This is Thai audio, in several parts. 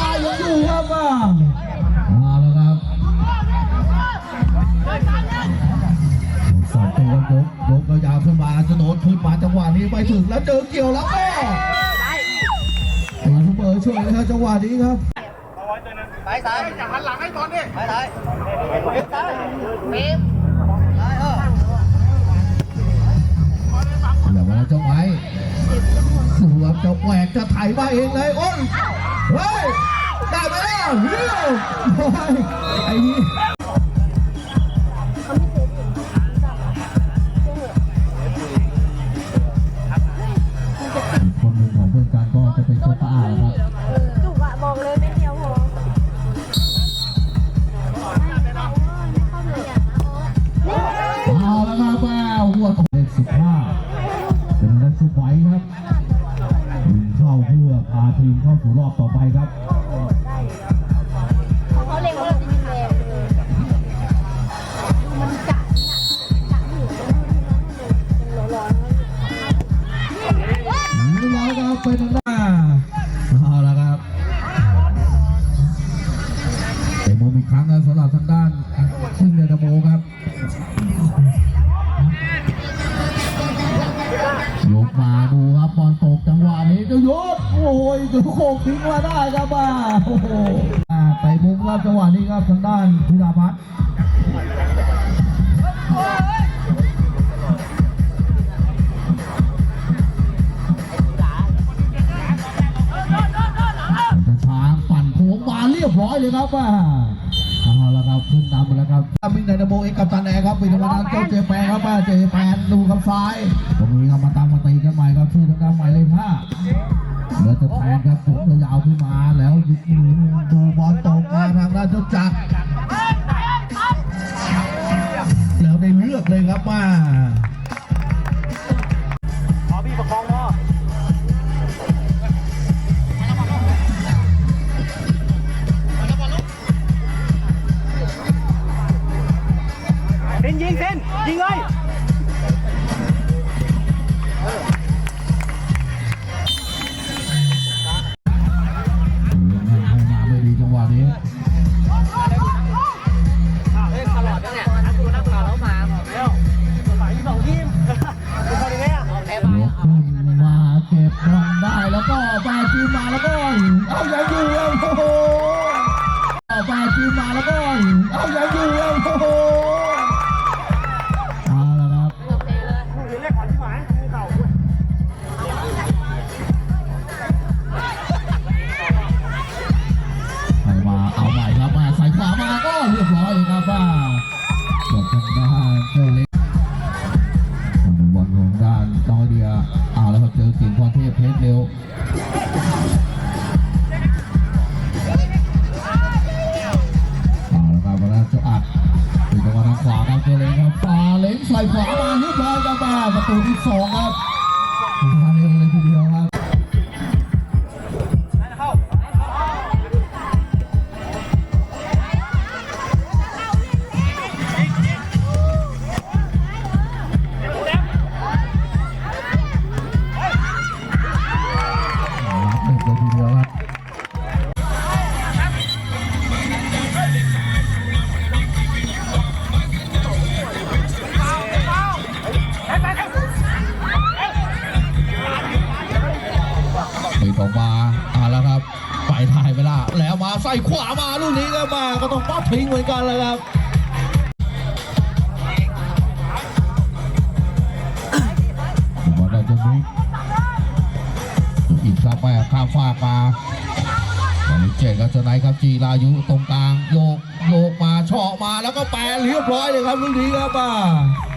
มายังอยู่ครับมาเอาแล้วครับสองตัวยกยกยาวขึ้นมาจะโดนขึ้นมาจังหวะนี้ไปถึงแล้วเจอเกี่ยวแล้วก็ตีเสมอช่วยเลยครับจังหวะนี้ครับไปซ้ายจะหันหลังให้ก่อนดิไปซ้ายเมฟซ้ายเมฟซ้ายเอออย่ามาเจ้าไว้ดูครับเจ้าแหวกจะไถมาเองเลยโอ้ยเฮ้ย ได้ไปแล้วเฮียโอ้ยไอ้นี่ ครั้งนะสำหรับทางด้านซึ่งเดนโมครับยกมาดูครับบอลตกจังหวะนี้จะยกโอ้ยจะโคกทิ้งมาได้ ธรรมดาเจ้าเจแปนครับว่าเจแปนดูครับซ้ายตรงนี้ครับมาตามมาตีกันใหม่ครับชื่อทางด้านหมายเลขห้าเหลือจะแทงครับผมยาวขึ้นมาแล้วดูบอลตกมาทางด้านเจ้าจักรแล้วได้เลือกเลยครับมาขอพี่ประคอง นาะเส้นยิงเส้นยิงเลยายุตรงกลางโยกโยกมาเฉาะมาแล้วก็แปลเรียบร้อยเลยครับลูกนี้ครับมาเอา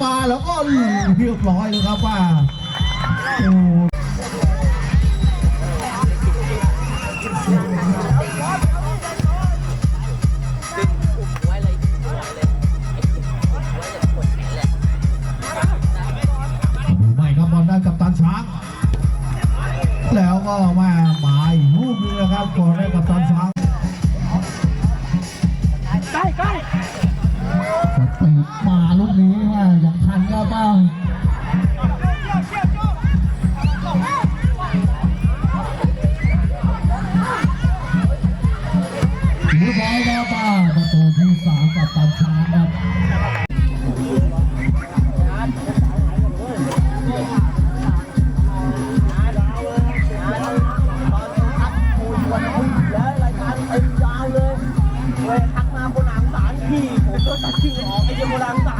แล้วแปรยัดมาแล้วก็เรียบร้อยเลยครับว่าโอ้ไม่ครับบอลได้กับตันช้าง แล้วก็มามาอีกลูกนึงนะครับก่อนได้กับตันช้าง ยังทันก็บ้างเรียบร้อยแล้วป้าประตูที่สามกับตันช้างครับแล้วรายการเต็มยาวเลยเว้ยทักมาโบราณสารพี่ผมก็ตัดชื่อออกไอ้เจ้าโบราณสาร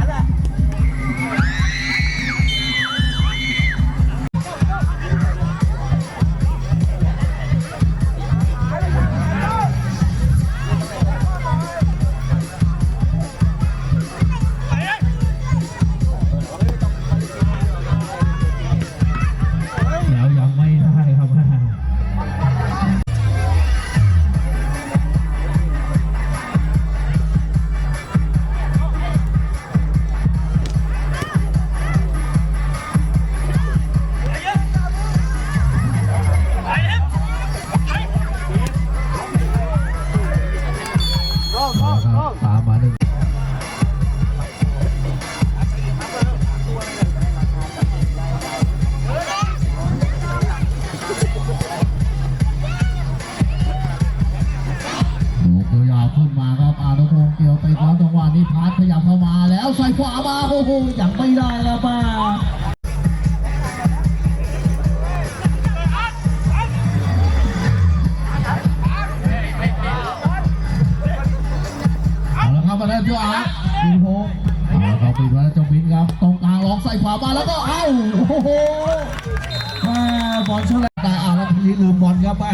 ละด้เจ้าอาร์ตปินพงเขาปิดมาแล้วเจ้าบินครับตรงกลางลองใส่ขวามาแล้วก็เอ้าโอ้โหแม่บอลฉลับได้อ่าแล้วทีนี้ลืมบอลครับแม่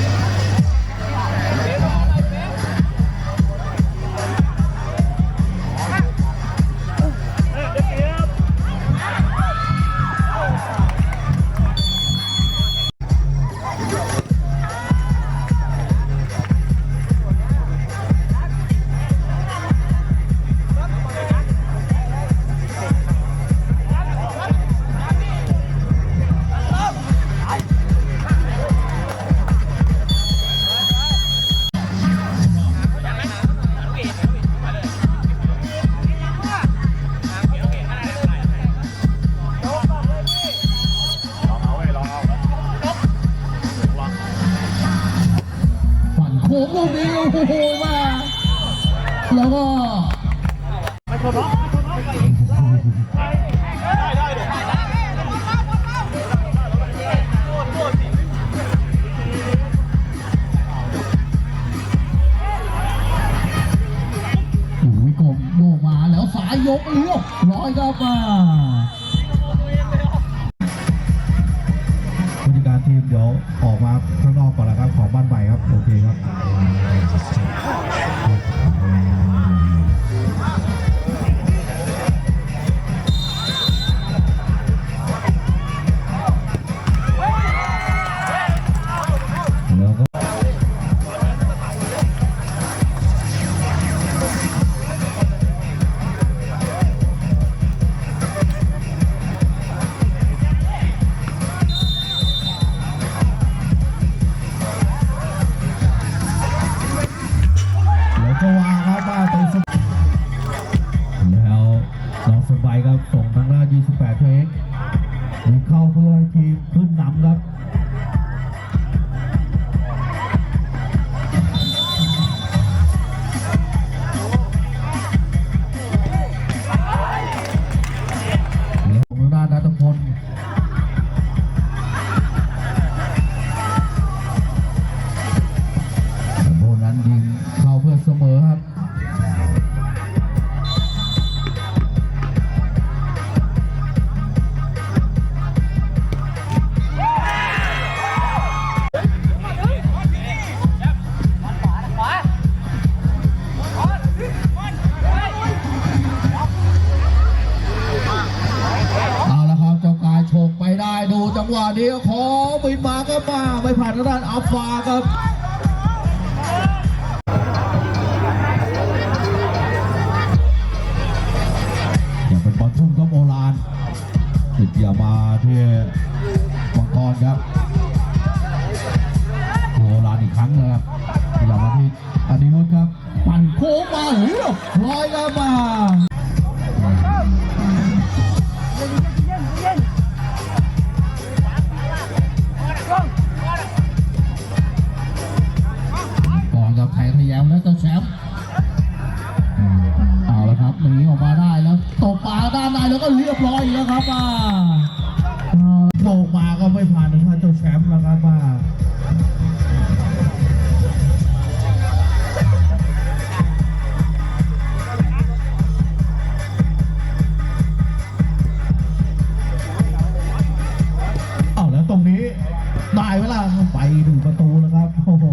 กนี้โอ้โหมาแล้วก็โอ้ยกลมโยกมาแล้วสายยกเลี้ยวร้อยครับมาผู้จัดการทีมเดี๋ยวออกมาข้างนอกก่อนนะครับ ของบ้านใหม่ครับ โอเคครับ นี้ขอบินมาก็มาไม่ผ่านทางด้านอัฟฟาครับอย่างเป็นบอลทุ่งก็โบลานสิดอย่ามาที่มังกรครับโบลานอีกครั้งนะครับอย่ามาที่อดีตครับ ปั่นโค้งมาเฮ้ยลอยกันมา ได้เวลาไปดึงประตูแล้วครับ โอ้โห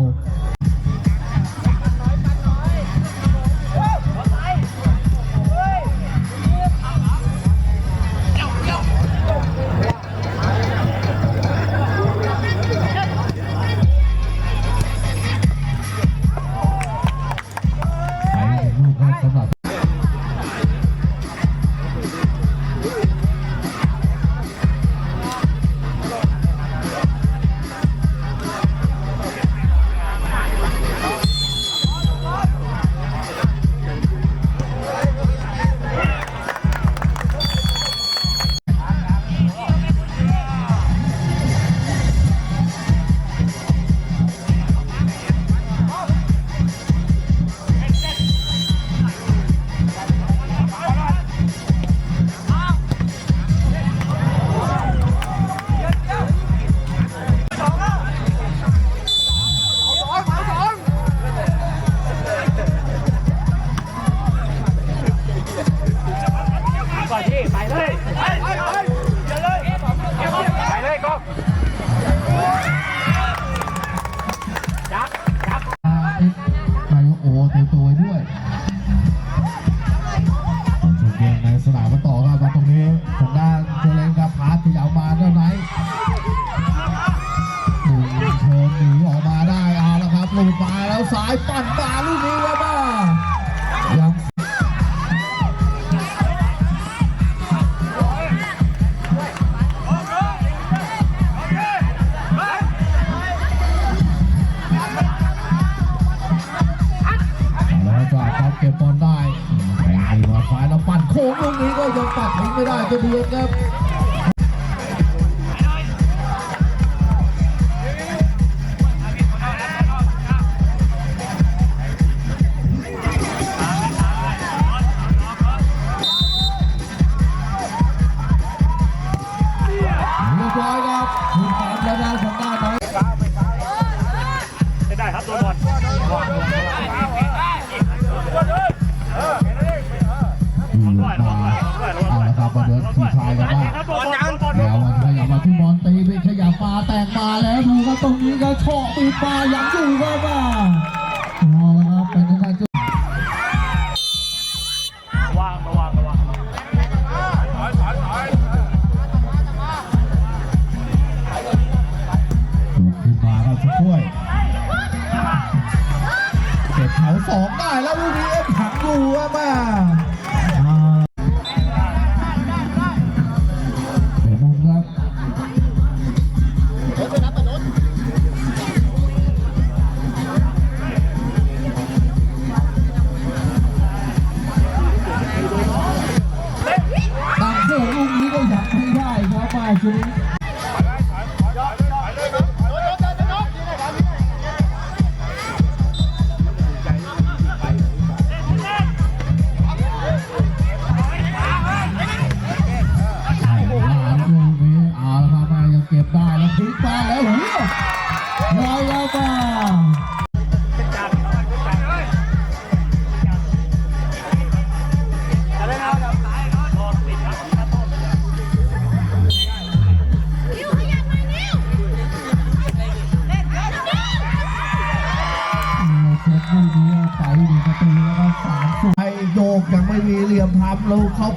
Hey, hey, hey. งลูกนี้ก็ยังตัดทิ้ไม่ได้จะเบียดครับาวประเดินผู้ชายกันแล้วันขยับมาที่บอลตีเป็ขยับมาแตกมาแล้วดูครัตรงนี้ก็เฉาะตีปลาอย่างถูก็มา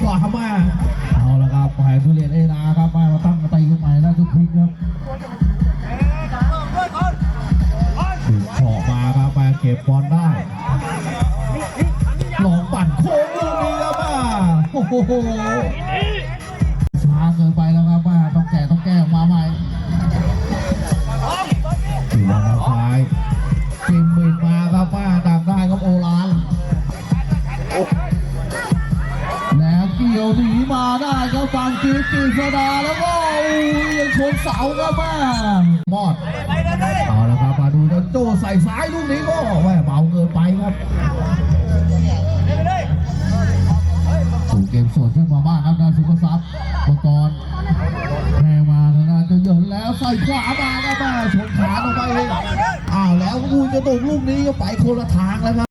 ปอดทำไม กีกีสดาแล้วก็ยังชนเสาครับแม่มอดเอาละครับมาดูนะโจใส่ซ้ายลูกนี้ก็แม่เบาเกินไปครับถูกเกมสวนขึ้นมาบ้างครับนาสุภทรัพย์มังกรแทงมาทางด้านเจะเหยินแล้วใส่ขวามาครับม่ชนขาลงไปอ้าวแล้วอุ้ยจะตกลูกนี้ก็ไปคนละทางแล้วครับ